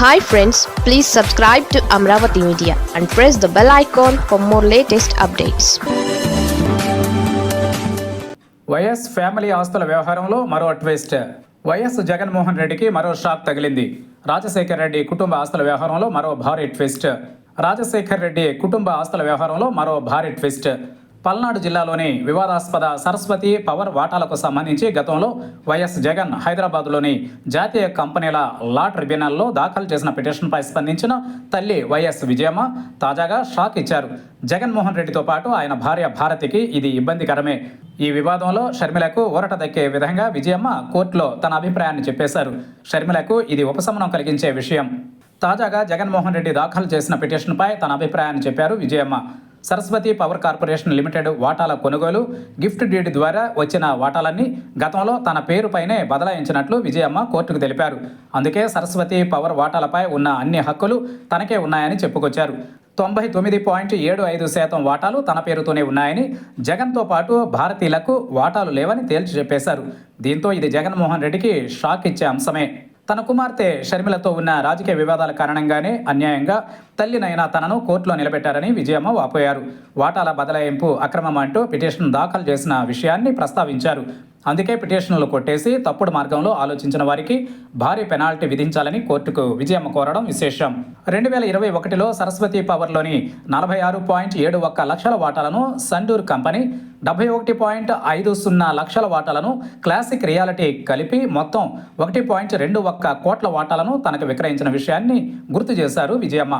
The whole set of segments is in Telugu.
Hi friends please subscribe to Amaravati media and press the bell icon for more latest updates YS family ఆస్తుల వ్యవహారంలో మరో ట్విస్ట్ వైఎస్ జగన్మోహన్ రెడ్డికి మరో షాక్ తగిలింది. రాజశేఖర్ రెడ్డి కుటుంబ ఆస్తుల వ్యవహారంలో మరో భారీ ట్విస్ట్ రాజశేఖర్ రెడ్డి కుటుంబ ఆస్తుల వ్యవహారంలో మరో భారీ ట్విస్ట్ పల్నాడు జిల్లాలోని వివాదాస్పద సరస్వతి పవర్ వాటాలకు సంబంధించి గతంలో వైఎస్ జగన్ హైదరాబాద్లోని జాతీయ కంపెనీల లా ట్రిబ్యునల్లో దాఖలు చేసిన పిటిషన్పై స్పందించిన తల్లి వైఎస్ విజయమ్మ తాజాగా షాక్ ఇచ్చారు. జగన్మోహన్ రెడ్డితో పాటు ఆయన భార్య భారతికి ఇది ఇబ్బందికరమే. ఈ వివాదంలో షర్మిలకు ఊరట దక్కే విధంగా విజయమ్మ కోర్టులో తన అభిప్రాయాన్ని చెప్పేశారు. షర్మిలకు ఇది ఉపశమనం కలిగించే విషయం. తాజాగా జగన్మోహన్ రెడ్డి దాఖలు చేసిన పిటిషన్పై తన అభిప్రాయాన్ని చెప్పారు Vijayamma. Saraswati power corporation limited వాటాల కొనుగోలు గిఫ్ట్ డీడ్ ద్వారా వచ్చిన వాటాలన్నీ గతంలో తన పేరుపైనే బదలాయించినట్లు విజయమ్మ కోర్టుకు తెలిపారు. అందుకే సరస్వతి పవర్ వాటాలపై ఉన్న అన్ని హక్కులు తనకే ఉన్నాయని చెప్పుకొచ్చారు. తొంభై తొమ్మిది పాయింట్ ఏడు ఐదు శాతం వాటాలు తన పేరుతోనే ఉన్నాయని జగన్తో పాటు భారతీయులకు వాటాలు లేవని తేల్చి చెప్పేశారు. దీంతో ఇది జగన్మోహన్ రెడ్డికి షాక్ ఇచ్చే అంశమే. తన కుమార్తె షర్మిలతో ఉన్న రాజకీయ వివాదాల కారణంగానే అన్యాయంగా తల్లినైనా తనను కోర్టులో నిలబెట్టారని విజయమ్మ వాపోయారు. వాటాల బదలాయింపు అక్రమం అంటూ పిటిషన్ దాఖలు చేసిన విషయాన్ని ప్రస్తావించారు. అందుకే పిటిషన్లు కొట్టేసి తప్పుడు మార్గంలో ఆలోచించిన వారికి భారీ పెనాల్టీ విధించాలని కోర్టుకు విజయమ్మ కోరడం విశేషం. రెండు వేల ఇరవై ఒకటిలో సరస్వతి పవర్లోని నలభై ఆరు పాయింట్ ఏడు ఒక్క లక్షల వాటాలను సండూర్ కంపెనీ డెబ్బై ఒకటి పాయింట్ ఐదు సున్నా లక్షల వాటాలను క్లాసిక్ రియాలిటీ కలిపి మొత్తం ఒకటి పాయింట్ రెండు ఒక్క కోట్ల వాటాలను తనకు విక్రయించిన విషయాన్ని గుర్తు చేశారు విజయమ్మ.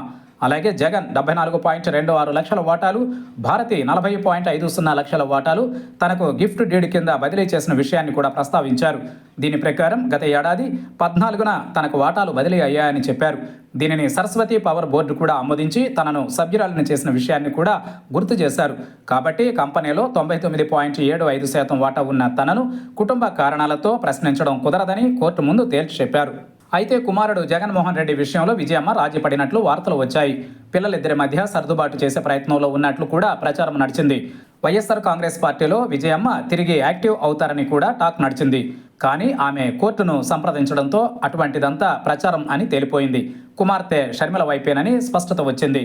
అలాగే జగన్ డెబ్బై నాలుగు పాయింట్ రెండు ఆరు లక్షల వాటాలు భారతి నలభై పాయింట్ ఐదు సున్నా లక్షల వాటాలు తనకు గిఫ్ట్ డీడ్ కింద బదిలీ చేసిన విషయాన్ని కూడా ప్రస్తావించారు. దీని ప్రకారం గత ఏడాది పద్నాలుగున తనకు వాటాలు బదిలీ అయ్యాయని చెప్పారు. దీనిని సరస్వతి పవర్ బోర్డు కూడా ఆమోదించి తనను సభ్యురాలను చేసిన విషయాన్ని కూడా గుర్తు చేశారు. కాబట్టి కంపెనీలో తొంభై తొమ్మిది పాయింట్ ఏడు ఐదు శాతం వాటా ఉన్న తనను కుటుంబ కారణాలతో ప్రశ్నించడం కుదరదని కోర్టు ముందు తేల్చి చెప్పారు. అయితే కుమారుడు జగన్మోహన్ రెడ్డి విషయంలో విజయమ్మ రాజీ పడినట్లు వార్తలు వచ్చాయి. పిల్లలిద్దరి మధ్య సర్దుబాటు చేసే ప్రయత్నంలో ఉన్నట్లు కూడా ప్రచారం నడిచింది. వైఎస్ఆర్ కాంగ్రెస్ పార్టీలో విజయమ్మ తిరిగి యాక్టివ్ అవుతారని కూడా టాక్ నడిచింది. కానీ ఆమె కోర్టును సంప్రదించడంతో అటువంటిదంతా ప్రచారం అని తేలిపోయింది. కుమార్తె షర్మిల వైపేనని స్పష్టత వచ్చింది.